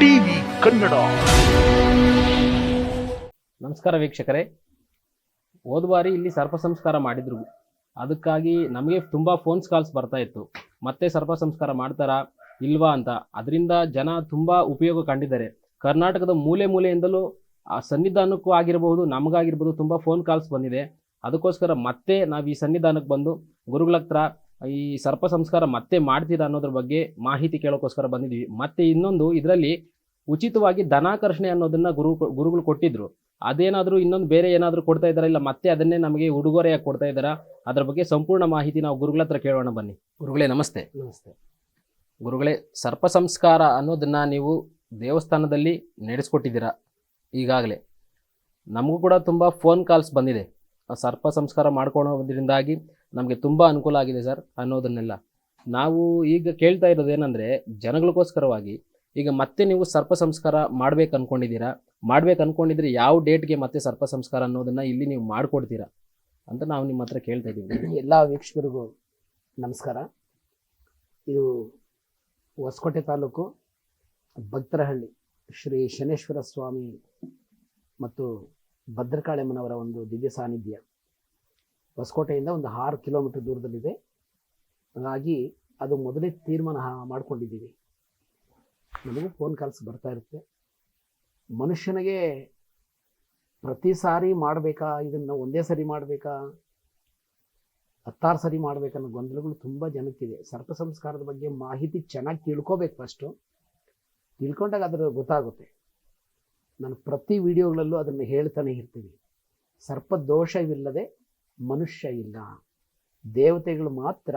TV Kannada. ನಮಸ್ಕಾರ ವೀಕ್ಷಕರೇ. ಹೋದ ಬಾರಿ ಇಲ್ಲಿ ಸರ್ಪ ಸಂಸ್ಕಾರ ಮಾಡಿದ್ರು. ಅದಕ್ಕಾಗಿ ನಮಗೆ ತುಂಬ ಫೋನ್ಸ್ ಕಾಲ್ಸ್ ಬರ್ತಾ ಇತ್ತು. ಮತ್ತೆ ಸರ್ಪ ಸಂಸ್ಕಾರ ಮಾಡ್ತಾರಾ, ಇಲ್ವಾ ಅಂತ. ಅದರಿಂದ ಜನ ತುಂಬ ಉಪಯೋಗ ಕಂಡಿದ್ದಾರೆ. ಕರ್ನಾಟಕದ ಮೂಲೆ ಮೂಲೆಯಿಂದಲೂ, ಆ, ಸನ್ನಿಧಾನಕ್ಕೂ ಆಗಿರಬಹುದು, ನಮಗಾಗಿರ್ಬೋದು ತುಂಬ ಫೋನ್ ಕಾಲ್ಸ್ ಬಂದಿದೆ. ಅದಕ್ಕೋಸ್ಕರ ಮತ್ತೆ ನಾವು ಈ ಸನ್ನಿಧಾನಕ್ಕೆ ಬಂದು ಗುರುಗಳ ಹತ್ರ ಈ ಸರ್ಪ ಸಂಸ್ಕಾರ ಮತ್ತೆ ಮಾಡ್ತೀರಾ ಅನ್ನೋದ್ರ ಬಗ್ಗೆ ಮಾಹಿತಿ ಕೇಳೋಕ್ಕೋಸ್ಕರ ಬಂದಿದ್ದೀವಿ ಮತ್ತೆ ಇನ್ನೊಂದು ಇದರಲ್ಲಿ ಉಚಿತವಾಗಿ ಧನಾಕರ್ಷಣೆ ಅನ್ನೋದನ್ನ ಗುರು ಗುರುಗಳು ಕೊಟ್ಟಿದ್ರು. ಅದೇನಾದರೂ ಇನ್ನೊಂದು ಬೇರೆ ಏನಾದರೂ ಕೊಡ್ತಾ ಇದ್ದಾರಾ ಇಲ್ಲ ಮತ್ತೆ ಅದನ್ನೇ ನಮಗೆ ಉಡುಗೊರೆಯಾಗಿ ಕೊಡ್ತಾ ಇದ್ದಾರಾ? ಅದ್ರ ಬಗ್ಗೆ ಸಂಪೂರ್ಣ ಮಾಹಿತಿ ನಾವು ಗುರುಗಳ ಹತ್ರ ಕೇಳೋಣ ಬನ್ನಿ. ಗುರುಗಳೇ ನಮಸ್ತೆ. ನಮಸ್ತೆ. ಗುರುಗಳೇ ಸರ್ಪ ಸಂಸ್ಕಾರ ಅನ್ನೋದನ್ನ ನೀವು ದೇವಸ್ಥಾನದಲ್ಲಿ ನಡೆಸ್ಕೊಟ್ಟಿದ್ದೀರಾ? ಈಗಾಗಲೇ. ನಮಗೂ ಕೂಡ ತುಂಬ ಫೋನ್ ಕಾಲ್ಸ್ ಬಂದಿದೆ. ಆ ಸರ್ಪ ಸಂಸ್ಕಾರ ಮಾಡ್ಕೊಳೋದ್ರಿಂದಾಗಿ ನಮಗೆ ತುಂಬ ಅನುಕೂಲ ಆಗಿದೆ ಸರ್ ಅನ್ನೋದನ್ನೆಲ್ಲ. ನಾವು ಈಗ ಕೇಳ್ತಾ ಇರೋದು ಏನಂದರೆ, ಜನಗಳಿಗೋಸ್ಕರವಾಗಿ ಈಗ ಮತ್ತೆ ನೀವು ಸರ್ಪ ಸಂಸ್ಕಾರ ಮಾಡ್ಬೇಕು ಅನ್ಕೊಂಡಿದ್ದೀರಾ? ಮಾಡ್ಬೇಕು ಅನ್ಕೊಂಡಿದ್ರೆ ಯಾವ ಡೇಟ್ಗೆ ಮತ್ತೆ ಸರ್ಪ ಸಂಸ್ಕಾರ ಅನ್ನೋದನ್ನ ಇಲ್ಲಿ ನೀವು ಮಾಡ್ಕೊಡ್ತೀರಾ? ಅಂತ ನಾವು ನಿಮ್ಮ ಹತ್ರ ಕೇಳ್ತಾ ಇದ್ದೀವಿ. ಎಲ್ಲ ವೀಕ್ಷಕರಿಗೂ ನಮಸ್ಕಾರ. ಇದು ಹೊಸಕೋಟೆ ತಾಲೂಕು ಭಕ್ತರಹಳ್ಳಿ ಶ್ರೀ ಶನೇಶ್ವರ ಸ್ವಾಮಿ ಮತ್ತು ಭದ್ರಕಾಳಿಯಮ್ಮನವರ ಒಂದು ದಿವ್ಯ ಸಾನ್ನಿಧ್ಯ. ಹೊಸಕೋಟೆಯಿಂದ ಒಂದು ಆರು ಕಿಲೋಮೀಟರ್ ದೂರದಲ್ಲಿದೆ. ಹಾಗಾಗಿ ಅದು ಮೊದಲೇ ತೀರ್ಮಾನ ಮಾಡ್ಕೊಂಡಿದ್ದೀವಿ. ನಮಗೂ ಫೋನ್ ಕಾಲ್ಸ್ ಬರ್ತಾ ಇರುತ್ತೆ. ಮನುಷ್ಯನಿಗೆ ಪ್ರತಿ ಸಾರಿ ಮಾಡಬೇಕಾ, ಇದನ್ನು ಒಂದೇ ಸರಿ ಮಾಡಬೇಕಾ, ಹತ್ತಾರು ಸರಿ ಮಾಡಬೇಕನ್ನೋ ಗೊಂದಲಗಳು ತುಂಬ ಜನಕ್ಕಿದೆ. ಸರ್ಪ ಸಂಸ್ಕಾರದ ಬಗ್ಗೆ ಮಾಹಿತಿ ಚೆನ್ನಾಗಿ ತಿಳ್ಕೊಬೇಕು ಫಸ್ಟು ತಿಳ್ಕೊಂಡಾಗ ಅದರ ಗೊತ್ತಾಗುತ್ತೆ. ನಾನು ಪ್ರತಿ ವಿಡಿಯೋಗಳಲ್ಲೂ ಅದನ್ನು ಹೇಳ್ತಾನೆ ಇರ್ತೀನಿ. ಸರ್ಪ ದೋಷವಿಲ್ಲದೆ ಮನುಷ್ಯ ಇಲ್ಲ. ದೇವತೆಗಳು ಮಾತ್ರ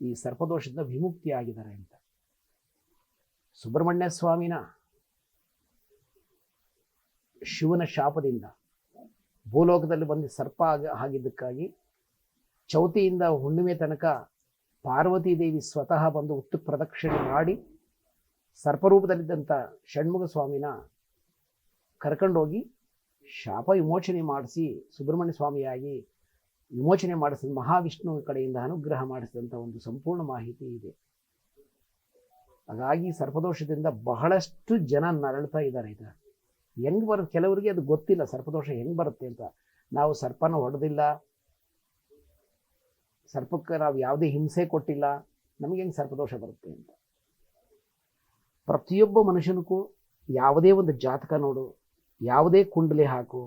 ಈ ಸರ್ಪದೋಷದಿಂದ ವಿಮುಕ್ತಿ ಆಗಿದ್ದಾರೆ ಅಂತ. ಸುಬ್ರಹ್ಮಣ್ಯ ಸ್ವಾಮಿನ ಶಿವನ ಶಾಪದಿಂದ ಭೂಲೋಕದಲ್ಲಿ ಬಂದು ಸರ್ಪ ಆಗ ಆಗಿದ್ದಕ್ಕಾಗಿ ಚೌತಿಯಿಂದ ಹುಣ್ಣಿಮೆ ತನಕ ಪಾರ್ವತಿ ದೇವಿ ಸ್ವತಃ ಬಂದು ಉತ್ತು ಪ್ರದಕ್ಷಿಣೆ ಮಾಡಿ ಸರ್ಪರೂಪದಲ್ಲಿದ್ದಂಥ ಷಣ್ಮುಖ ಸ್ವಾಮಿನ ಕರ್ಕೊಂಡೋಗಿ ಶಾಪ ವಿಮೋಚನೆ ಮಾಡಿಸಿ ಸುಬ್ರಹ್ಮಣ್ಯ ಸ್ವಾಮಿಯಾಗಿ ವಿಮೋಚನೆ ಮಾಡಿಸಿದ ಮಹಾವಿಷ್ಣು ಕಡೆಯಿಂದ ಅನುಗ್ರಹ ಮಾಡಿಸಿದಂಥ ಒಂದು ಸಂಪೂರ್ಣ ಮಾಹಿತಿ ಇದೆ. ಹಾಗಾಗಿ ಸರ್ಪದೋಷದಿಂದ ಬಹಳಷ್ಟು ಜನ ನರಳ್ತಾ ಇದ್ದಾರೆ ಈಗ. ಹೆಂಗೆ ಬರುತ್ತೆ? ಕೆಲವರಿಗೆ ಅದು ಗೊತ್ತಿಲ್ಲ, ಸರ್ಪದೋಷ ಹೆಂಗೆ ಬರುತ್ತೆ ಅಂತ. ನಾವು ಸರ್ಪನ ಹೊಡೆದಿಲ್ಲ. ಸರ್ಪಕ್ಕೆ ನಾವು ಯಾವುದೇ ಹಿಂಸೆ ಕೊಟ್ಟಿಲ್ಲ. ನಮಗೆ ಹೆಂಗೆ ಸರ್ಪದೋಷ ಬರುತ್ತೆ ಅಂತ. ಪ್ರತಿಯೊಬ್ಬ ಮನುಷ್ಯನಿಗೂ ಯಾವುದೇ ಒಂದು ಜಾತಕ ನೋಡು, ಯಾವುದೇ ಕುಂಡಲಿ ಹಾಕು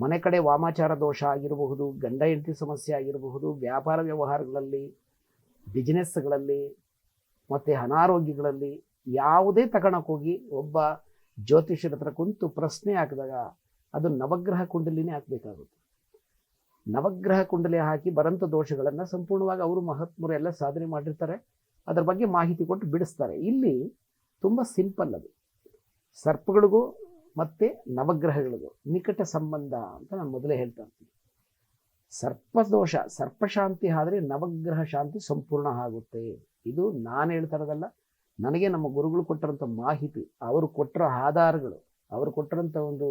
ಮನೆ ಕಡೆ ವಾಮಾಚಾರ ದೋಷ ಆಗಿರಬಹುದು, ಗಂಡ ಹೆಂಡತಿ ಸಮಸ್ಯೆ ಆಗಿರಬಹುದು, ವ್ಯಾಪಾರ ವ್ಯವಹಾರಗಳಲ್ಲಿ ಬಿಸ್ನೆಸ್ಗಳಲ್ಲಿ ಮತ್ತು ಅನಾರೋಗ್ಯಗಳಲ್ಲಿ ಯಾವುದೇ ತಗೊಳಕ್ಕೋಗಿ ಒಬ್ಬ ಜ್ಯೋತಿಷ್ಯರ ಹತ್ರ ಕುಂತು ಪ್ರಶ್ನೆ ಹಾಕಿದಾಗ ಅದು ನವಗ್ರಹ ಕುಂಡಲಿನೇ ಹಾಕಬೇಕಾಗುತ್ತೆ. ನವಗ್ರಹ ಕುಂಡಲಿ ಹಾಕಿ ಬರಂತ ದೋಷಗಳನ್ನು ಸಂಪೂರ್ಣವಾಗಿ ಅವರು ಮಹಾತ್ಮರು ಎಲ್ಲ ಸಾಧನೆ ಮಾಡಿರ್ತಾರೆ. ಅದರ ಬಗ್ಗೆ ಮಾಹಿತಿ ಕೊಟ್ಟು ಬಿಡಿಸ್ತಾರೆ. ಇಲ್ಲಿ ತುಂಬ ಸಿಂಪಲ್ ಅದು. ಸರ್ಪಗಳಿಗೂ ಮತ್ತು ನವಗ್ರಹಗಳಿಗೂ ನಿಕಟ ಸಂಬಂಧ ಅಂತ ನಾನು ಮೊದಲೇ ಹೇಳ್ತಾ ಇರ್ತೀನಿ. ಸರ್ಪದೋಷ, ಸರ್ಪಶಾಂತಿ ಆದರೆ ನವಗ್ರಹ ಶಾಂತಿ ಸಂಪೂರ್ಣ ಆಗುತ್ತೆ. ಇದು ನಾನು ಹೇಳ್ತಾ ಇರೋದಲ್ಲ ನನಗೆ ನಮ್ಮ ಗುರುಗಳು ಕೊಟ್ಟಿರೋಂಥ ಮಾಹಿತಿ, ಅವರು ಕೊಟ್ಟಿರೋ ಆಧಾರಗಳು, ಅವರು ಕೊಟ್ಟಿರೋಂಥ ಒಂದು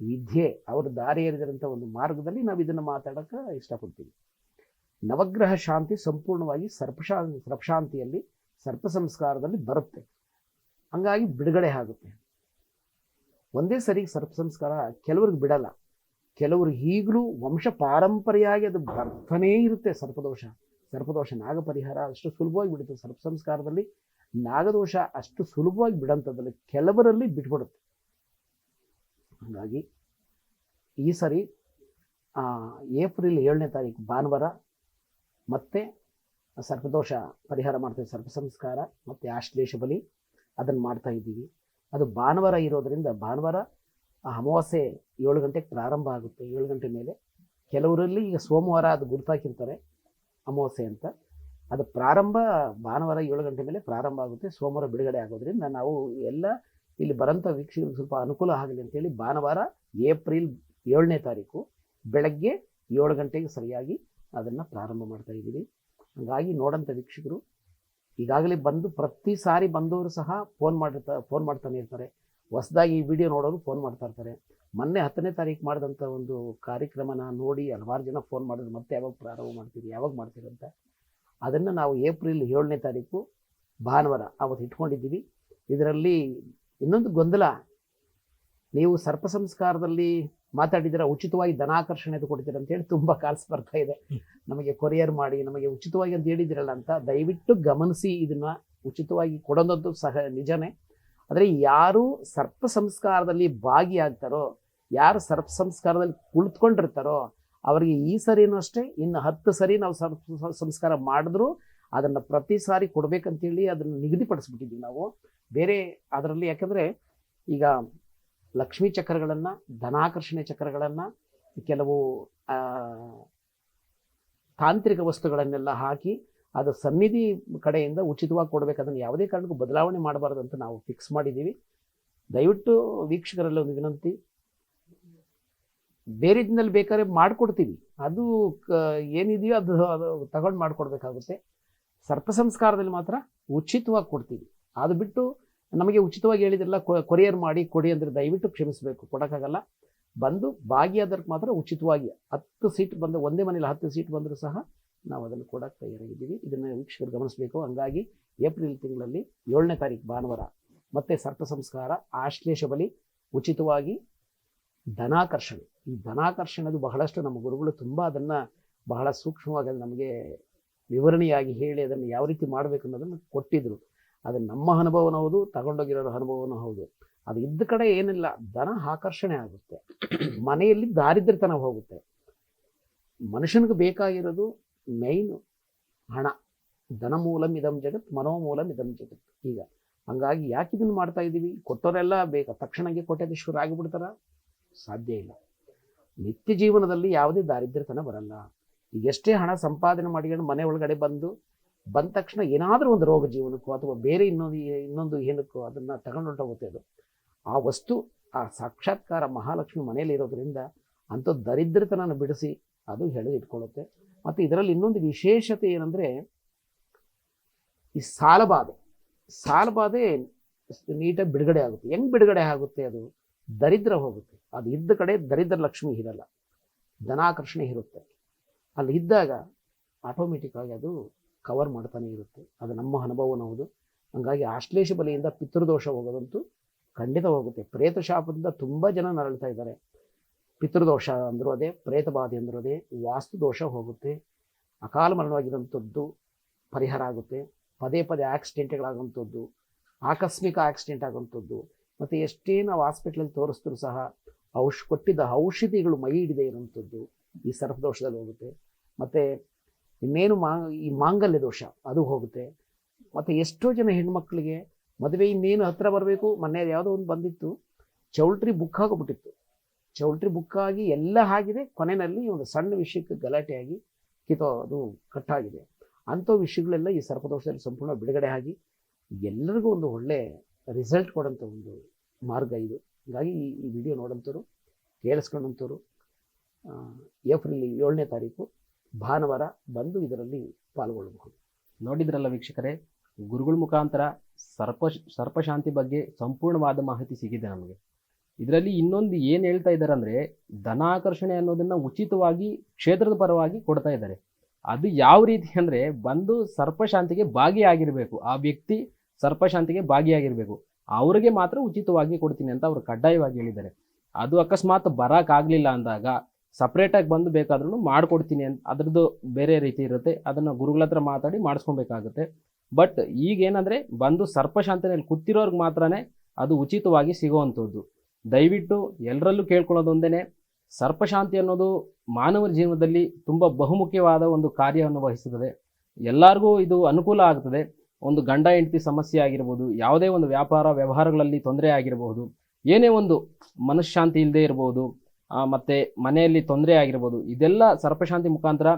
ವಿದ್ಯೆ, ಅವರು ದಾರಿ ಎರೆದಿರೋಂಥ ಒಂದು ಮಾರ್ಗದಲ್ಲಿ ನಾವು ಇದನ್ನು ಮಾತಾಡೋಕ್ಕೆ ಇಷ್ಟಪಡ್ತೀವಿ. ನವಗ್ರಹ ಶಾಂತಿ ಸಂಪೂರ್ಣವಾಗಿ ಸರ್ಪಶಾ, ಸರ್ಪಶಾಂತಿಯಲ್ಲಿ, ಸರ್ಪ ಸಂಸ್ಕಾರದಲ್ಲಿ ಬರುತ್ತೆ. ಹಂಗಾಗಿ ಬಿಡುಗಡೆ ಆಗುತ್ತೆ. ಒಂದೇ ಸರಿ ಸರ್ಪ ಸಂಸ್ಕಾರ ಕೆಲವ್ರಿಗೆ ಬಿಡಲ್ಲ. ಕೆಲವರು ಈಗಲೂ ವಂಶ ಪಾರಂಪರೆಯಾಗಿ ಅದು ಬರ್ತನೇ ಇರುತ್ತೆ ಸರ್ಪದೋಷ. ಸರ್ಪದೋಷ ನಾಗ ಪರಿಹಾರ ಅಷ್ಟು ಸುಲಭವಾಗಿ ಬಿಡುತ್ತೆ. ಸರ್ಪ ಸಂಸ್ಕಾರದಲ್ಲಿ ನಾಗದೋಷ ಅಷ್ಟು ಸುಲಭವಾಗಿ ಬಿಡೋಂಥದ್ದಲ್ಲಿ ಕೆಲವರಲ್ಲಿ ಬಿಟ್ಬಿಡುತ್ತೆ. ಹಾಗಾಗಿ ಈ ಸರಿ ಏಪ್ರಿಲ್ ಏಳನೇ ತಾರೀಕು ಭಾನುವಾರ ಮತ್ತೆ ಸರ್ಪದೋಷ ಪರಿಹಾರ ಮಾಡ್ತೀವಿ. ಸರ್ಪ ಸಂಸ್ಕಾರ ಮತ್ತು ಆಶ್ಲೇಷ ಬಲಿ ಅದನ್ನು ಮಾಡ್ತಾ ಇದ್ದೀವಿ. ಅದು ಭಾನುವಾರ ಇರೋದರಿಂದ ಭಾನುವಾರ ಅಮಾವಾಸ್ಯೆ ಏಳು ಗಂಟೆಗೆ ಪ್ರಾರಂಭ ಆಗುತ್ತೆ. ಏಳು ಗಂಟೆ ಮೇಲೆ ಕೆಲವರಲ್ಲಿ ಈಗ ಸೋಮವಾರ ಅದು ಗುರುತಾಕಿರ್ತಾರೆ ಅಮಾವಾಸ್ಯೆ ಅಂತ. ಅದು ಪ್ರಾರಂಭ ಭಾನುವಾರ ಏಳು ಗಂಟೆ ಮೇಲೆ ಪ್ರಾರಂಭ ಆಗುತ್ತೆ. ಸೋಮವಾರ ಬಿಡುಗಡೆ ಆಗೋದ್ರಿಂದ ನಾವು ಎಲ್ಲ ಇಲ್ಲಿ ಬರೋಂಥ ವೀಕ್ಷಕರಿಗೆ ಸ್ವಲ್ಪ ಅನುಕೂಲ ಆಗಲಿ ಅಂತೇಳಿ ಭಾನುವಾರ ಏಪ್ರಿಲ್ ಏಳನೇ ತಾರೀಕು ಬೆಳಗ್ಗೆ ಏಳು ಗಂಟೆಗೆ ಸರಿಯಾಗಿ ಅದನ್ನು ಪ್ರಾರಂಭ ಮಾಡ್ತಾ ಇದ್ದೀವಿ. ಹಾಗಾಗಿ ನೋಡೋಂಥ ವೀಕ್ಷಕರು ಈಗಾಗಲೇ ಬಂದು ಪ್ರತಿ ಸಾರಿ ಬಂದವರು ಸಹ ಫೋನ್ ಮಾಡಿರ್ತಾ ಫೋನ್ ಮಾಡ್ತಾನೆ ಇರ್ತಾರೆ. ಹೊಸದಾಗಿ ಈ ವಿಡಿಯೋ ನೋಡೋರು ಫೋನ್ ಮಾಡ್ತಾ ಇರ್ತಾರೆ. ಮೊನ್ನೆ ಹತ್ತನೇ ತಾರೀಕು ಮಾಡಿದಂಥ ಒಂದು ಕಾರ್ಯಕ್ರಮನ ನೋಡಿ ಹಲವಾರು ಜನ ಫೋನ್ ಮಾಡಿದ್ರು. ಮತ್ತೆ ಯಾವಾಗ ಪ್ರಾರಂಭ ಮಾಡ್ತೀರಿ, ಯಾವಾಗ ಮಾಡ್ತೀರಿ ಅಂತ. ಅದನ್ನು ನಾವು ಏಪ್ರಿಲ್ ಏಳನೇ ತಾರೀಕು ಭಾನುವಾರ ಅವತ್ತು ಇಟ್ಕೊಂಡಿದ್ದೀವಿ. ಇದರಲ್ಲಿ ಇನ್ನೊಂದು ಗೊಂದಲ, ನೀವು ಸರ್ಪ ಸಂಸ್ಕಾರದಲ್ಲಿ ಮಾತಾಡಿದಿರ ಉಚಿತವಾಗಿ ಧನಾಕರ್ಷಣೆ ಕೊಡ್ತೀರ ಅಂತೇಳಿ ತುಂಬ ಕಾಲ್ಸ್ ಬರ್ತಾ ಇದೆ. ನಮಗೆ ಕೊರಿಯರ್ ಮಾಡಿ, ನಮಗೆ ಉಚಿತವಾಗಿ ಅಂತ ಹೇಳಿದಿರಲ್ಲ ಅಂತ ದಯವಿಟ್ಟು ಗಮನಿಸಿ ಇದನ್ನ ಉಚಿತವಾಗಿ ಕೊಡೋದಂತೂ ಸಹ ನಿಜನೇ. ಆದರೆ ಯಾರು ಸರ್ಪ ಸಂಸ್ಕಾರದಲ್ಲಿ ಭಾಗಿಯಾಗ್ತಾರೋ, ಯಾರು ಸರ್ಪ ಸಂಸ್ಕಾರದಲ್ಲಿ ಕುಳಿತುಕೊಂಡಿರ್ತಾರೋ, ಅವರಿಗೆ ಈ ಸರಿನೂ ಅಷ್ಟೇ, ಇನ್ನು ಹತ್ತು ಸರಿ ನಾವು ಸರ್ಪ ಸಂಸ್ಕಾರ ಮಾಡಿದ್ರು ಅದನ್ನು ಪ್ರತಿ ಸಾರಿ ಕೊಡಬೇಕಂತೇಳಿ ಅದನ್ನು ನಿಗದಿಪಡಿಸ್ಬಿಟ್ಟಿದ್ದೀವಿ ನಾವು. ಬೇರೆ ಅದರಲ್ಲಿ ಯಾಕಂದರೆ ಈಗ ಲಕ್ಷ್ಮೀ ಚಕ್ರಗಳನ್ನು, ಧನಾಕರ್ಷಣೆ ಚಕ್ರಗಳನ್ನು, ಕೆಲವು ತಾಂತ್ರಿಕ ವಸ್ತುಗಳನ್ನೆಲ್ಲ ಹಾಕಿ ಅದು ಸನ್ನಿಧಿ ಕಡೆಯಿಂದ ಉಚಿತವಾಗಿ ಕೊಡಬೇಕು. ಅದನ್ನು ಯಾವುದೇ ಕಾರಣಕ್ಕೂ ಬದಲಾವಣೆ ಮಾಡಬಾರ್ದು ಅಂತ ನಾವು ಫಿಕ್ಸ್ ಮಾಡಿದ್ದೀವಿ. ದಯವಿಟ್ಟು ವೀಕ್ಷಕರಲ್ಲಿ ಒಂದು ವಿನಂತಿ. ಬೇರೆ ದಿನದಲ್ಲಿ ಬೇಕಾದ್ರೆ ಮಾಡಿಕೊಡ್ತೀವಿ. ಅದು ಏನಿದೆಯೋ ಅದು ಅದು ತಗೊಂಡು ಮಾಡಿಕೊಡ್ಬೇಕಾಗುತ್ತೆ. ಸರ್ಪ ಸಂಸ್ಕಾರದಲ್ಲಿ ಮಾತ್ರ ಉಚಿತವಾಗಿ ಕೊಡ್ತೀವಿ. ಅದು ಬಿಟ್ಟು ನಮಗೆ ಉಚಿತವಾಗಿ ಹೇಳಿದ್ರಲ್ಲ ಕೊರಿಯರ್ ಮಾಡಿ ಕೊಡಿ ಅಂದರೆ ದಯವಿಟ್ಟು ಕ್ಷಮಿಸಬೇಕು, ಕೊಡೋಕ್ಕಾಗಲ್ಲ. ಬಂದು ಭಾಗಿಯಾದಕ್ಕೆ ಮಾತ್ರ ಉಚಿತವಾಗಿ ಹತ್ತು ಸೀಟ್ ಬಂದು ಒಂದೇ ಮನೇಲಿ ಹತ್ತು ಸೀಟ್ ಬಂದರೂ ಸಹ ನಾವು ಅದನ್ನು ಕೊಡೋಕ್ಕೆ ತಯಾರಾಗಿದ್ದೀವಿ. ಇದನ್ನು ವೀಕ್ಷಕರು ಗಮನಿಸಬೇಕು. ಹಂಗಾಗಿ ಏಪ್ರಿಲ್ ತಿಂಗಳಲ್ಲಿ ಏಳನೇ ತಾರೀಕು ಭಾನುವಾರ ಮತ್ತೆ ಸರ್ಪ ಸಂಸ್ಕಾರ, ಆಶ್ಲೇಷ ಬಲಿ, ಉಚಿತವಾಗಿ ಧನಾಕರ್ಷಣೆ. ಈ ಧನಾಕರ್ಷಣೆದು ಬಹಳಷ್ಟು ನಮ್ಮ ಗುರುಗಳು ತುಂಬ ಅದನ್ನು ಬಹಳ ಸೂಕ್ಷ್ಮವಾಗಿ ನಮಗೆ ವಿವರಣೆಯಾಗಿ ಹೇಳಿ ಅದನ್ನು ಯಾವ ರೀತಿ ಮಾಡಬೇಕು ಅನ್ನೋದನ್ನು ಕೊಟ್ಟಿದ್ರು. ಅದು ನಮ್ಮ ಅನುಭವನೂ ಹೌದು ತಗೊಂಡೋಗಿರೋ ಅನುಭವನೂ ಹೌದು. ಅದು ಇದ್ದ ಕಡೆ ಏನಿಲ್ಲ, ಧನ ಆಕರ್ಷಣೆ ಆಗುತ್ತೆ. ಮನೆಯಲ್ಲಿ ದಾರಿದ್ರ್ಯತನ ಹೋಗುತ್ತೆ. ಮನುಷ್ಯನಿಗೆ ಬೇಕಾಗಿರೋದು ಮೈನು ಹಣ. ಧನ ಮೂಲ ಇದಂ ಜಗತ್ ಮನೋಮೂಲಂ ಇದಂ ಜಗತ್. ಈಗ ಹಂಗಾಗಿ ಯಾಕೆ ಇದನ್ನು ಮಾಡ್ತಾ ಇದ್ದೀವಿ ಕೊಟ್ಟವರೆಲ್ಲ ಬೇಕಾ ತಕ್ಷಣಕ್ಕೆ ಶುರು ಆಗಿಬಿಡ್ತಾರ? ಸಾಧ್ಯ ಇಲ್ಲ. ನಿತ್ಯ ಜೀವನದಲ್ಲಿ ಯಾವುದೇ ದಾರಿದ್ರ್ಯತನ ಬರಲ್ಲ. ಈಗ ಎಷ್ಟೇ ಹಣ ಸಂಪಾದನೆ ಮಾಡಿಕೊಂಡು ಮನೆ ಒಳಗಡೆ ಬಂದು ಬಂದ ತಕ್ಷಣ ಏನಾದರೂ ಒಂದು ರೋಗ ಜೀವನಕ್ಕೋ ಅಥವಾ ಬೇರೆ ಇನ್ನೊಂದು ಇನ್ನೊಂದು ಏನಕ್ಕೋ ಅದನ್ನು ತಗೊಂಡು ಹೊರಟೋಗುತ್ತೆ ಅದು. ಆ ವಸ್ತು, ಆ ಸಾಕ್ಷಾತ್ಕಾರ ಮಹಾಲಕ್ಷ್ಮಿ ಮನೆಯಲ್ಲಿ ಇರೋದ್ರಿಂದ ಅಂಥ ದರಿದ್ರತನ ಬಿಡಿಸಿ ಅದು ಎಳೆದು ಇಟ್ಕೊಳ್ಳುತ್ತೆ ಮತ್ತು ಇದರಲ್ಲಿ ಇನ್ನೊಂದು ವಿಶೇಷತೆ ಏನಂದರೆ ಈ ಸಾಲಬಾಧೆ. ಸಾಲಬಾಧೆ ನೀಟಾಗಿ ಬಿಡುಗಡೆ ಆಗುತ್ತೆ. ಹೆಂಗೆ ಬಿಡುಗಡೆ ಆಗುತ್ತೆ ಅದು? ದರಿದ್ರ ಹೋಗುತ್ತೆ. ಅದು ಇದ್ದ ಕಡೆ ದರಿದ್ರ ಲಕ್ಷ್ಮಿ ಇರಲ್ಲ. ಧನಾಕರ್ಷಣೆ ಇರುತ್ತೆ. ಅಲ್ಲಿ ಇದ್ದಾಗ ಆಟೋಮೆಟಿಕ್ಕಾಗಿ ಅದು ಕವರ್ ಮಾಡ್ತಾನೆ ಇರುತ್ತೆ. ಅದು ನಮ್ಮ ಅನುಭವನ ಹೌದು. ಹಂಗಾಗಿ ಆಶ್ಲೇಷ ಬಲಿಯಿಂದ ಪಿತೃದೋಷ ಹೋಗೋದಂತೂ ಖಂಡಿತ ಹೋಗುತ್ತೆ. ಪ್ರೇತ ಶಾಪದಿಂದ ತುಂಬ ಜನ ನರಳ್ತಾ ಇದ್ದಾರೆ. ಪಿತೃದೋಷ ಅಂದರೂ ಅದೇ ಪ್ರೇತ ಬಾಧೆ ಅಂದರೂ ಅದೇ ವಾಸ್ತು ದೋಷ ಹೋಗುತ್ತೆ. ಅಕಾಲ ಮರಣವಾಗಿರೋಂಥದ್ದು ಪರಿಹಾರ ಆಗುತ್ತೆ. ಪದೇ ಪದೇ ಆಕ್ಸಿಡೆಂಟ್ಗಳಾಗುವಂಥದ್ದು ಆಕಸ್ಮಿಕ ಆಕ್ಸಿಡೆಂಟ್ ಆಗುವಂಥದ್ದು ಮತ್ತು ಎಷ್ಟೇ ನಾವು ಹಾಸ್ಪಿಟ್ಲಲ್ಲಿ ತೋರಿಸಿದ್ರು ಸಹ ಔಷ್, ಕೊಟ್ಟಿದ್ದ ಔಷಧಿಗಳು ಮೈ ಹಿಡಿದೇ ಇರೋಂಥದ್ದು ಈ ಸರ್ಪದೋಷದಲ್ಲಿ ಹೋಗುತ್ತೆ. ಮತ್ತು ಇನ್ನೇನು ಮಾ, ಈ ಮಾಂಗಲ್ಯ ದೋಷ, ಅದು ಹೋಗುತ್ತೆ. ಮತ್ತು ಎಷ್ಟೋ ಜನ ಹೆಣ್ಮಕ್ಳಿಗೆ ಮದುವೆ ಇನ್ನೇನು ಹತ್ತಿರ ಬರಬೇಕು ಮೊನ್ನೆ ಯಾವುದೋ ಒಂದು ಬಂದಿತ್ತು, ಚೌಲ್ಟ್ರಿ ಬುಕ್ ಆಗಿಬಿಟ್ಟಿತ್ತು. ಚೌಲ್ಟ್ರಿ ಬುಕ್ ಆಗಿ ಎಲ್ಲ ಆಗಿದೆ, ಕೊನೆಯಲ್ಲಿ ಒಂದು ಸಣ್ಣ ವಿಷಯಕ್ಕೆ ಗಲಾಟೆಯಾಗಿ ಕಿತೋ ಅದು ಕಟ್ಟಾಗಿದೆ. ಅಂಥ ವಿಷಯಗಳೆಲ್ಲ ಈ ಸರ್ಪದೋಷದಲ್ಲಿ ಸಂಪೂರ್ಣ ಬಿಡುಗಡೆ ಆಗಿ, ಎಲ್ಲರಿಗೂ ಒಂದು ಒಳ್ಳೆ ರಿಸಲ್ಟ್ ಕೊಡೋಂಥ ಒಂದು ಮಾರ್ಗ ಇದು. ಹೀಗಾಗಿ ಈ ವಿಡಿಯೋ ನೋಡೋಂಥವ್ರು, ಕೇಳಿಸ್ಕೊಂಡಂಥವ್ರು ಏಪ್ರಿಲ್ ಏಳನೇ ತಾರೀಕು ಭಾನುವಾರ ಬಂದು ಇದರಲ್ಲಿ ಪಾಲ್ಗೊಳ್ಳಬಹುದು. ನೋಡಿದ್ರಲ್ಲ ವೀಕ್ಷಕರೇ, ಗುರುಗಳ ಮುಖಾಂತರ ಸರ್ಪ, ಸರ್ಪಶಾಂತಿ ಬಗ್ಗೆ ಸಂಪೂರ್ಣವಾದ ಮಾಹಿತಿ ಸಿಗಿದೆ ನಮಗೆ. ಇದರಲ್ಲಿ ಇನ್ನೊಂದು ಏನು ಹೇಳ್ತಾ ಇದ್ದಾರೆ ಅಂದರೆ, ಧನಾಕರ್ಷಣೆ ಅನ್ನೋದನ್ನು ಉಚಿತವಾಗಿ, ಕ್ಷೇತ್ರದ ಪರವಾಗಿ ಕೊಡ್ತಾ ಇದ್ದಾರೆ. ಅದು ಯಾವ ರೀತಿ ಅಂದರೆ, ಬಂದು ಸರ್ಪಶಾಂತಿಗೆ ಭಾಗಿಯಾಗಿರಬೇಕು. ಆ ವ್ಯಕ್ತಿ ಸರ್ಪಶಾಂತಿಗೆ ಭಾಗಿಯಾಗಿರಬೇಕು. ಅವರಿಗೆ ಮಾತ್ರ ಉಚಿತವಾಗಿ ಕೊಡ್ತೀನಿ ಅಂತ ಅವರು ಕಡ್ಡಾಯವಾಗಿ ಹೇಳಿದ್ದಾರೆ. ಅದು ಅಕಸ್ಮಾತ್ ಬರೋಕ್ಕಾಗಲಿಲ್ಲ ಅಂದಾಗ ಸಪ್ರೇಟಾಗಿ ಬಂದು ಬೇಕಾದ್ರೂ ಮಾಡ್ಕೊಡ್ತೀನಿ ಅಂತ ಅದರದ್ದು ಬೇರೆ ರೀತಿ ಇರುತ್ತೆ. ಅದನ್ನು ಗುರುಗಳ ಹತ್ರ ಮಾತಾಡಿ ಮಾಡಿಸ್ಕೊಬೇಕಾಗುತ್ತೆ. ಬಟ್ ಈಗೇನಂದರೆ ಬಂದು ಸರ್ಪಶಾಂತನೆಯಲ್ಲಿ ಕೂತಿರೋರ್ಗೆ ಮಾತ್ರನೇ ಅದು ಉಚಿತವಾಗಿ ಸಿಗುವಂಥದ್ದು. ದಯವಿಟ್ಟು ಎಲ್ಲರಲ್ಲೂ ಕೇಳ್ಕೊಳ್ಳೋದು ಒಂದೇ ಸರ್ಪಶಾಂತಿ ಅನ್ನೋದು ಮಾನವರ ಜೀವನದಲ್ಲಿ ತುಂಬ ಬಹುಮುಖ್ಯವಾದ ಒಂದು ಕಾರ್ಯವನ್ನು ವಹಿಸುತ್ತದೆ. ಎಲ್ಲರಿಗೂ ಇದು ಅನುಕೂಲ ಆಗ್ತದೆ. ಒಂದು ಗಂಡ ಹೆಂಡತಿ ಸಮಸ್ಯೆ ಆಗಿರ್ಬೋದು ಯಾವುದೇ ಒಂದು ವ್ಯಾಪಾರ ವ್ಯವಹಾರಗಳಲ್ಲಿ ತೊಂದರೆ ಆಗಿರಬಹುದು ಏನೇ ಒಂದು ಮನಃಶಾಂತಿ ಇಲ್ಲದೆ ಇರ್ಬೋದು ಆ, ಮತ್ತೆ ಮನೆಯಲ್ಲಿ ತೊಂದರೆ ಆಗಿರ್ಬೋದು ಇದೆಲ್ಲ ಸರ್ಪಶಾಂತಿ ಮುಖಾಂತರ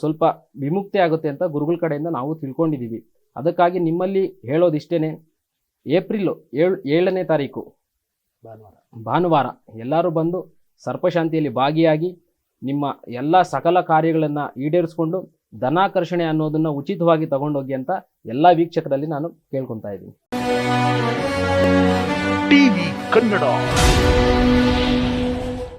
ಸ್ವಲ್ಪ ವಿಮುಕ್ತಿ ಆಗುತ್ತೆ ಅಂತ ಗುರುಗಳ ಕಡೆಯಿಂದ ನಾವು ತಿಳ್ಕೊಂಡಿದ್ದೀವಿ. ಅದಕ್ಕಾಗಿ ನಿಮ್ಮಲ್ಲಿ ಹೇಳೋದಿಷ್ಟೇನೆ ಏಪ್ರಿಲ್ ಏಳು ಏಳನೇ ತಾರೀಕು ಭಾನುವಾರ. ಭಾನುವಾರ ಎಲ್ಲರೂ ಬಂದು ಸರ್ಪಶಾಂತಿಯಲ್ಲಿ ಭಾಗಿಯಾಗಿ ನಿಮ್ಮ ಎಲ್ಲ ಸಕಲ ಕಾರ್ಯಗಳನ್ನು ಈಡೇರಿಸ್ಕೊಂಡು ಧನಾಕರ್ಷಣೆ ಅನ್ನೋದನ್ನು ಉಚಿತವಾಗಿ ತಗೊಂಡೋಗಿ ಅಂತ ಎಲ್ಲ ವೀಕ್ಷಕರಲ್ಲಿ ನಾನು ಕೇಳ್ಕೊತಾ ಇದ್ದೀನಿ. ಟಿವಿ ಕನ್ನಡ.